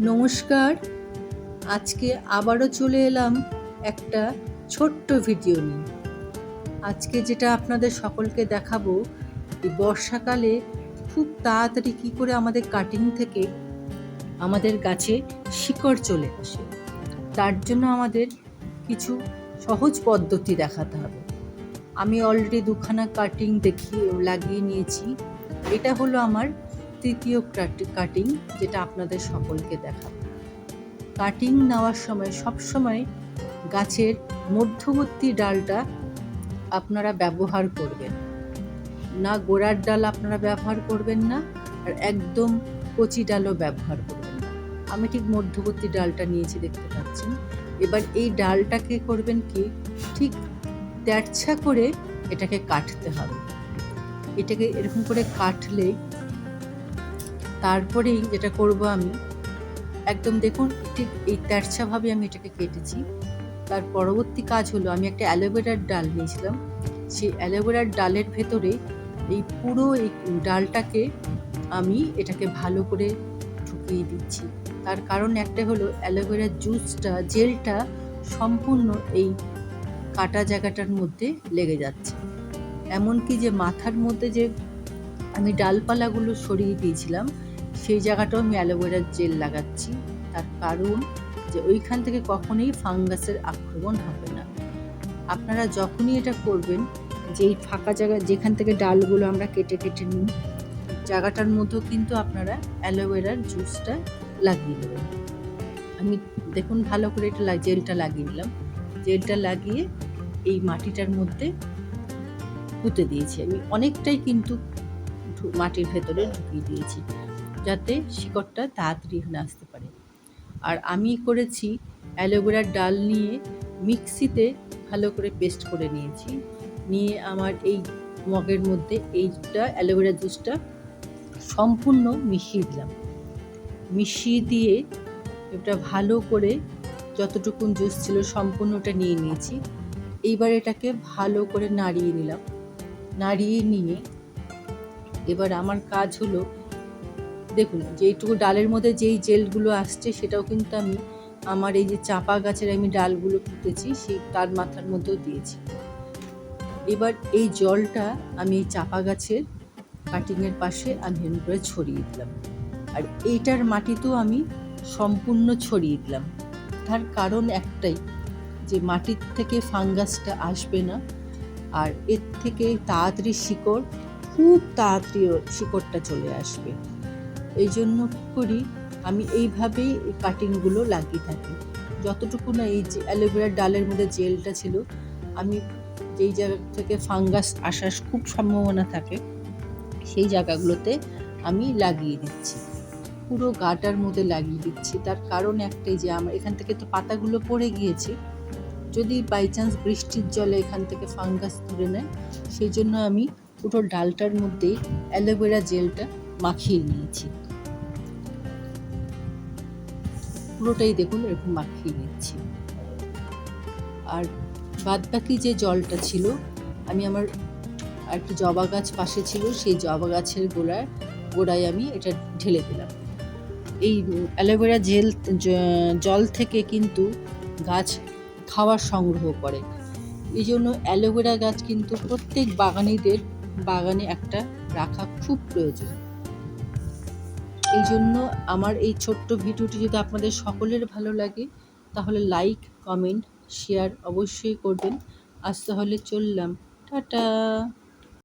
নমস্কার। আজকে আবারও চলে এলাম একটা ছোট্ট ভিডিও নিয়ে। আজকে যেটা আপনাদের সকলকে দেখাবো, এই বর্ষাকালে খুব তাড়াতাড়ি কী করে আমাদের কাটিং থেকে আমাদের গাছে শিকড় চলে আসে। তার জন্য আমাদের কিছু সহজ পদ্ধতি দেখাতে হবে। আমি অলরেডি দুখানা কাটিং দেখিয়ে লাগিয়ে নিয়েছি। এটা হলো আমার তৃতীয় কাটিং যেটা আপনাদের সকলকে দেখাবো। কাটিং নেওয়ার সময় সব সময় গাছের মধ্যবর্তী ডালটা আপনারা ব্যবহার করবেন। না গোড়ার ডাল আপনারা ব্যবহার করবেন না, আর একদম কচি ডালও ব্যবহার করবেন না। আমি ঠিক মধ্যবর্তী ডালটা নিয়েছি দেখতে পাচ্ছেন। এবার এই ডালটাকে করবেন কি? ঠিক তেরছা করে এটাকে কাটতে হবে। এটাকে এরকম করে কাটলে তারপরেই যেটা করব আমি, একদম দেখুন, ঠিক এই তেরছাভাবে আমি এটাকে কেটেছি। তার পরবর্তী কাজ হলো, আমি একটা অ্যালোভেরার ডাল নিয়েছিলাম। সেই অ্যালোভেরার ডালের ভেতরে এই পুরো এই ডালটাকে আমি এটাকে ভালো করে ঢুকিয়ে দিচ্ছি। তার কারণ একটা হলো, অ্যালোভেরার জুসটা, জেলটা সম্পূর্ণ এই কাটা জায়গাটার মধ্যে লেগে যাচ্ছে। এমনকি যে মাথার মধ্যে যে আমি ডালপালাগুলো সরিয়ে দিয়েছিলাম সেই জায়গাটাও আমি অ্যালোভেরার জেল লাগাচ্ছি। তার কারণ যে ওইখান থেকে কখনোই ফাঙ্গাসের আক্রমণ হবে না। আপনারা যখনই এটা করবেন, যে এই ফাঁকা জায়গা, যেখান থেকে ডালগুলো আমরা কেটে কেটে নিই, জায়গাটার মধ্যেও কিন্তু আপনারা অ্যালোভেরার জুসটা লাগিয়ে দেবেন। আমি দেখুন ভালো করে এটা জেলটা লাগিয়ে নিলাম। জেলটা লাগিয়ে এই মাটিটার মধ্যে পুঁতে দিয়েছি আমি। অনেকটাই কিন্তু মাটির ভেতরে ঢুকিয়ে দিয়েছি। যাতে শিকড়টা তাড়াতাড়ি এখানে আসতে পারে। আর আমি করেছি অ্যালোভেরার ডাল নিয়ে মিক্সিতে ভালো করে পেস্ট করে নিয়েছি। নিয়ে আমার এই মগের মধ্যে এইটা অ্যালোভেরা জুসটা সম্পূর্ণ মিশিয়ে দিলাম। মিশিয়ে দিয়ে এটা ভালো করে যতটুকুন জুস ছিল সম্পূর্ণটা নিয়ে নিয়েছি। এইবার এটাকে ভালো করে নাড়িয়ে নিলাম। নাড়িয়ে নিয়ে এবার আমার কাজ হলো দেখুন, যেইটুকু ডালের মধ্যে যেই জেলগুলো আসছে, সেটাও কিন্তু আমি আমার এই যে চাপা গাছের আমি ডালগুলো পুঁতেছি, সেই তার মাথার মধ্যেও দিয়েছি। এবার এই জলটা আমি এই চাপা গাছের কাটিংয়ের পাশে আমি এরকম করে ছড়িয়ে দিলাম। আর এইটার মাটিতেও আমি সম্পূর্ণ ছড়িয়ে দিলাম। তার কারণ একটাই, যে মাটির থেকে ফাঙ্গাসটা আসবে না, আর এর থেকে তাড়াতাড়ি শিকড়, খুব তাড়াতাড়ি শিকড়টা চলে আসবে। এই জন্য করি আমি এইভাবেই এই কাটিংগুলো লাগিয়ে থাকি। যতটুকু না এই যে অ্যালোভেরার ডালের মধ্যে জেলটা ছিল, আমি যেই জায়গা থেকে ফাঙ্গাস আসার খুব সম্ভাবনা থাকে, সেই জায়গাগুলোতে আমি লাগিয়ে দিচ্ছি। পুরো গাটার মধ্যে লাগিয়ে দিচ্ছি। তার কারণ একটাই যে আমার এখান থেকে তো পাতাগুলো পড়ে গিয়েছে। যদি বাই চান্স বৃষ্টির জলে এখান থেকে ফাঙ্গাস ধরে নেয়, সেই জন্য আমি পুরো ডালটার মধ্যেই অ্যালোভেরা জেলটা মাখিয়ে নিয়েছি। পুরোটাই দেখুন, এরকম মাখিয়ে নিচ্ছি। আর বাদবাকি যে জলটা ছিল, আমি আমার একটা জবা গাছ পাশে ছিল, সেই জবা গাছের গোড়ায় গোড়ায় আমি এটা ঢেলে দিলাম। এই অ্যালোভেরা জেল জল থেকে কিন্তু গাছ খাওয়ার সংগ্রহ করে। এই জন্য অ্যালোভেরা গাছ কিন্তু প্রত্যেক বাগানিদের, বাগানে একটা রাখা খুব প্রয়োজন। এই জন্য আমার এই ছোট্ট ভিডিওটি যদি আপনাদের সকলের ভালো লাগে, তাহলে লাইক কমেন্ট শেয়ার অবশ্যই করবেন। আজ তাহলে চললাম। টাটা!